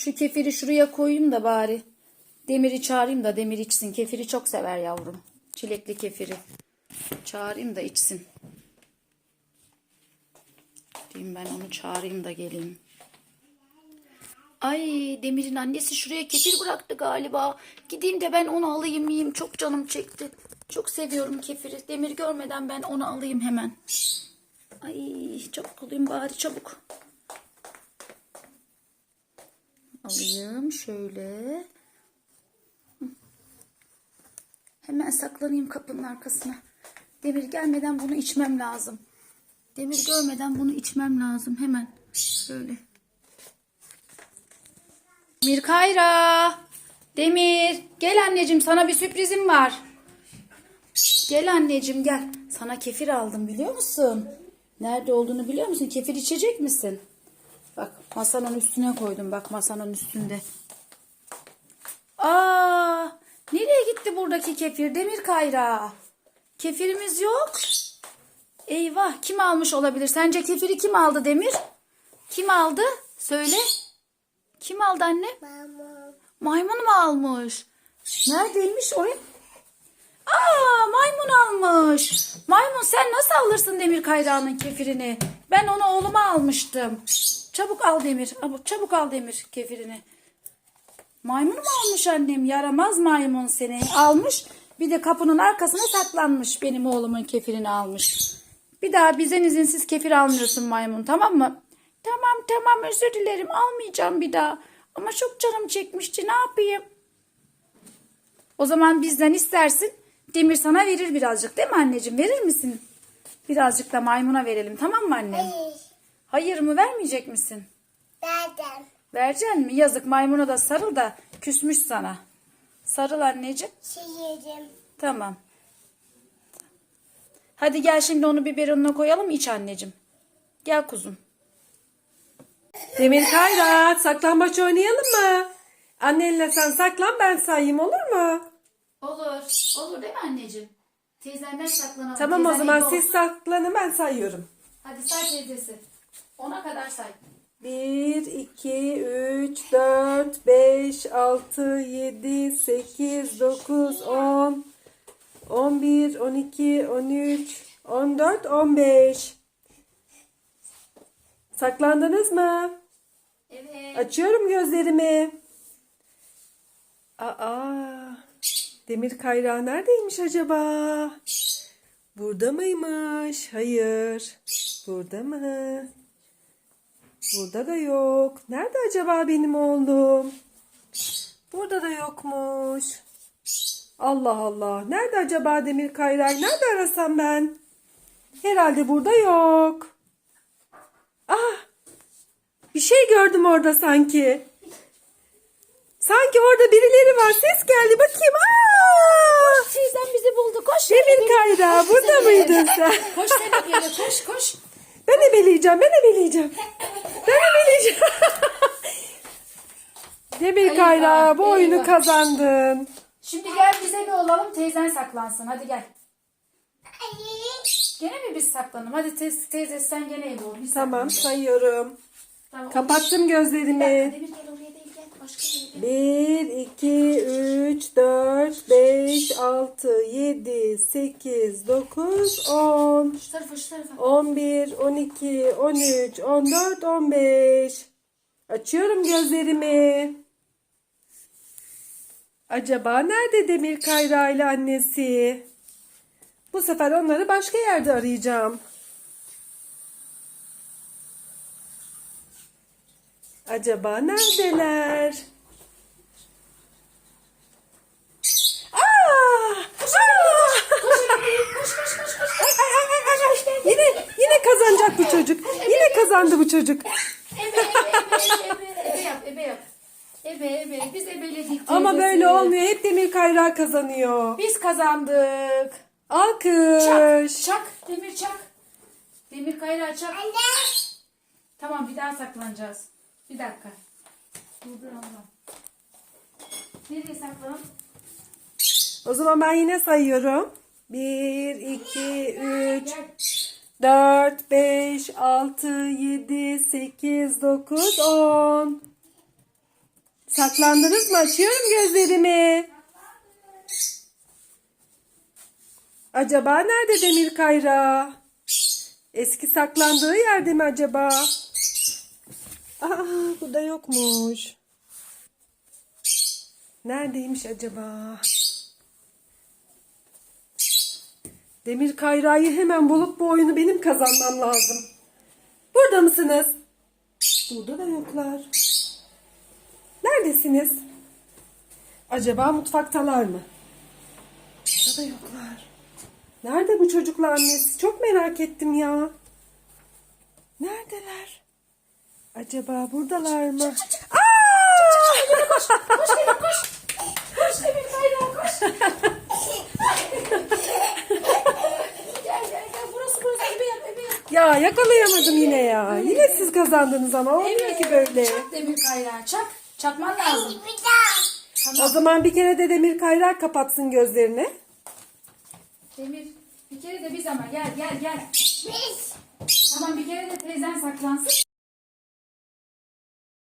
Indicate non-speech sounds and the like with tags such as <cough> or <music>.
Şu kefiri şuraya koyayım da bari. Demir'i çağırayım da Demir içsin. Kefiri çok sever yavrum. Çilekli kefiri. Çağırayım da içsin. Diyeyim ben onu çağırayım da geleyim. Ay Demir'in annesi şuraya kefir bıraktı galiba. Gideyim de ben onu alayım yiyeyim. Çok canım çekti. Çok seviyorum kefiri. Demir görmeden ben onu alayım hemen. Ay çabuk olayım bari çabuk. Alayım şöyle. Hemen saklanayım kapının arkasına. Demir gelmeden bunu içmem lazım. Demir görmeden bunu içmem lazım hemen. Şöyle. Demir Kayra. Demir. Gel anneciğim sana bir sürprizim var. Gel anneciğim gel. Sana kefir aldım biliyor musun? Nerede olduğunu biliyor musun? Kefir içecek misin? Bak masanın üstüne koydum. Bak masanın üstünde. Aa, nereye gitti buradaki kefir? Demir Kayra. Kefirimiz yok. Eyvah kim almış olabilir? Sence kefiri kim aldı Demir? Kim aldı? Söyle. Kim aldı anne? Maymun mu almış? Neredeymiş o? Aa maymun almış. Maymun sen nasıl alırsın Demir Kayra'nın kefirini? Ben onu oğluma almıştım. Çabuk al Demir. Çabuk, al Demir kefirini. Maymun mu almış annem? Yaramaz maymun seni. Almış. Bir de kapının arkasına saklanmış. Benim oğlumun kefirini almış. Bir daha bizden izinsiz kefir almıyorsun maymun tamam mı? Tamam tamam özür dilerim almayacağım bir daha. Ama çok canım çekmişti ne yapayım? O zaman bizden istersin. Demir sana verir birazcık değil mi anneciğim? Verir misin? Birazcık da maymuna verelim tamam mı annem? Hayır. Hayır mı vermeyecek misin? Nereden? Vereceksin mi? Yazık maymuna da sarıl da küsmüş sana. Sarıl anneciğim. Şiirim. Tamam. Hadi gel şimdi onu biberonuna koyalım iç anneciğim. Gel kuzum. Demir Kayra saklambaç oynayalım mı? Annenle sen saklan ben sayayım olur mu? Olur. Olur değil mi anneciğim? Teyzenden saklanalım. Tamam o Teyzen zaman evde siz olsun. saklanın ben sayıyorum. Hadi say teyzesi. Ona kadar say. 1, 2, 3, 4, 5, 6, 7, 8, 9, 10, 11, 12, 13, 14, 15. Saklandınız mı? Evet. Açıyorum gözlerimi. Aa, Demir Kayra neredeymiş acaba? Burada mıymış? Hayır. Burada mı? Burada da yok. Nerede acaba benim oğlum? Burada da yokmuş. Allah Allah. Nerede acaba Demir Kayra'yı? Nerede arasam ben? Herhalde burada yok. Ah! Bir şey gördüm orada sanki. Sanki orada birileri var. Ses geldi. Bakayım. Aa! Teyzem bizi buldu. Koş. Demir Kayra burada mıydın sen? Koş sen koş koş. Ben ebeleyeceğim. Ben ebeleyeceğim. Ebeleyeceğim. <laughs> Demir Kayra bu oyunu kazandın. Şimdi gel bize bir olalım teyzen saklansın. Hadi gel. Gene mi biz saklanalım? Hadi teyze, teyze sen gene ev ol. Biz Tamam saklanalım. sayıyorum. Tamam. Kapattım Bir dakika. Demir gel 1, 2, 3, 4, 5, 6, 7, 8, 9, 10. Şu tarafa şu tarafa. 11, 12, 13, 14, 15. Açıyorum gözlerimi. Acaba nerede Demir Kayra ile annesi? Bu sefer onları başka yerde arayacağım. Acaba neredeler? Aa! Aa! Koş koş koş koş. Ay, ay, ay, ay, ay. Yine yine kazanacak bu çocuk. Yine kazandı bu çocuk. Ebe ebe ebe ebe ebe yap ebe yap. Ebe ebe biz ebeledik Ama böyle olmuyor. Hep Demir Kayra kazanıyor. Biz kazandık. Alkış. Çak çak Demir çak. Demir kayra çak. Tamam bir daha saklanacağız. Bir dakika. Dur dur Allah. Nereye saklanalım? O zaman ben yine sayıyorum. 1, 2, 3, Gel. 4, 5, 6, 7, 8, 9, 10. Saklandınız mı? Açıyorum gözlerimi. Acaba nerede Demir Kayra? Eski saklandığı yerde mi acaba? Aa, bu da yokmuş. Neredeymiş acaba? Demir Kayra'yı hemen bulup bu oyunu benim kazanmam lazım. Burada mısınız? Burada da yoklar. Neredesiniz? Acaba mutfaktalar mı? Burada da yoklar. Nerede bu çocukla annesi? Çok merak ettim ya. Neredeler? Acaba buradalar mı? Koş Demir koş. Koş Demir Kayra koş. gel gel gel burası burası ebe yap ebe yap. Ya yakalayamadım yine ya. Yine siz kazandınız ama olmuyor ki böyle. Çak Demir Kayra çak. Çakman lazım. Daha. O zaman bir kere de Demir Kayra kapatsın gözlerini. Demir bir kere de biz ama gel gel gel. Biz. Tamam bir kere de teyzen saklansın.